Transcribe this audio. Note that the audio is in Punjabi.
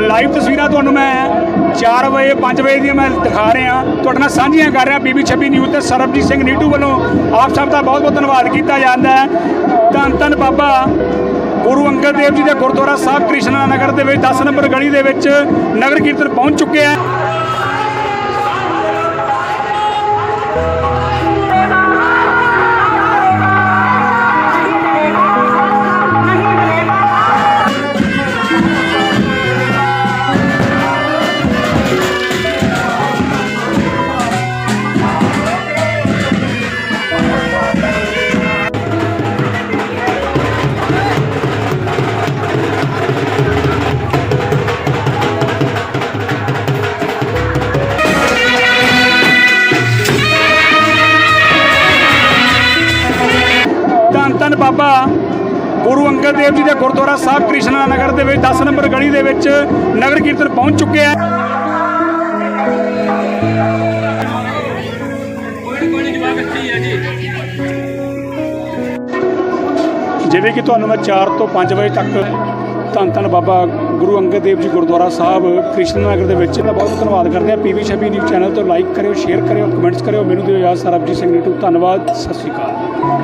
ਲਾਈਵ ਤਸਵੀਰਾਂ ਤੁਹਾਨੂੰ ਮੈਂ 4 ਵਜੇ 5 ਵਜੇ ਦੀਆਂ ਮੈਂ ਦਿਖਾ ਰਿਹਾ। ਤੁਹਾਡੇ ਨਾਲ ਸਾਂਝੀਆਂ ਕਰ ਰਿਹਾ ਬੀਬੀ 26 ਨਿਊਜ਼ ਤੇ ਸਰਬਜੀਤ ਸਿੰਘ ਨੀਟੂ ਵੱਲੋਂ। ਆਪ ਸਭ ਦਾ ਬਹੁਤ ਬਹੁਤ ਧੰਨਵਾਦ ਕੀਤਾ ਜਾਂਦਾ ਹੈ। ਧੰਨ ਧੰਨ ਬਾਬਾ ਗੁਰੂ ਅੰਗਦ ਦੇਵ ਜੀ ਦੇ ਗੁਰਦੁਆਰਾ ਸਾਹਿਬ ਕ੍ਰਿਸ਼ਨਾ ਨਗਰ ਦੇ ਵਿੱਚ 10 ਨੰਬਰ ਗਲੀ ਦੇ ਵਿੱਚ ਨਗਰ ਕੀਰਤਨ ਪਹੁੰਚ ਚੁੱਕੇ ਹੈ। ਧੰਨ ਬਾਬਾ ਗੁਰੂ ਅੰਗਦ ਦੇਵ ਜੀ ਦੇ ਗੁਰਦੁਆਰਾ ਸਾਹਿਬ ਕ੍ਰਿਸ਼ਨਾ ਨਗਰ ਦੇ ਵਿੱਚ 10 ਨੰਬਰ ਗਲੀ ਦੇ ਵਿੱਚ ਨਗਰ ਕੀਰਤਨ ਪਹੁੰਚ ਚੁੱਕਿਆ ਹੈ ਜਿਵੇਂ ਕਿ ਤੁਹਾਨੂੰ ਮੈਂ 4 ਤੋਂ 5 ਵਜੇ ਤੱਕ ਧੰਨ ਧੰਨ ਬਾਬਾ ਗੁਰੂ ਅੰਗਦ ਦੇਵ ਜੀ ਗੁਰਦੁਆਰਾ ਸਾਹਿਬ ਕ੍ਰਿਸ਼ਨ ਨਗਰ ਦੇ ਵਿੱਚ ਦਾ ਬਹੁਤ ਧੰਨਵਾਦ ਕਰਦੇ ਹਾਂ। ਪੀਵੀ 26 ਨਿਊਜ਼ ਚੈਨਲ ਤੋਂ ਲਾਈਕ ਕਰਿਓ, ਸ਼ੇਅਰ ਕਰਿਓ, ਕਮੈਂਟਸ ਕਰਿਓ। ਮੈਨੂੰ ਦਿਓ ਯਾਦ ਸਰਬਜੀਤ ਸਿੰਘ ਨੀਟੂ, ਧੰਨਵਾਦ, ਸਤਿ ਸ਼੍ਰੀ ਅਕਾਲ।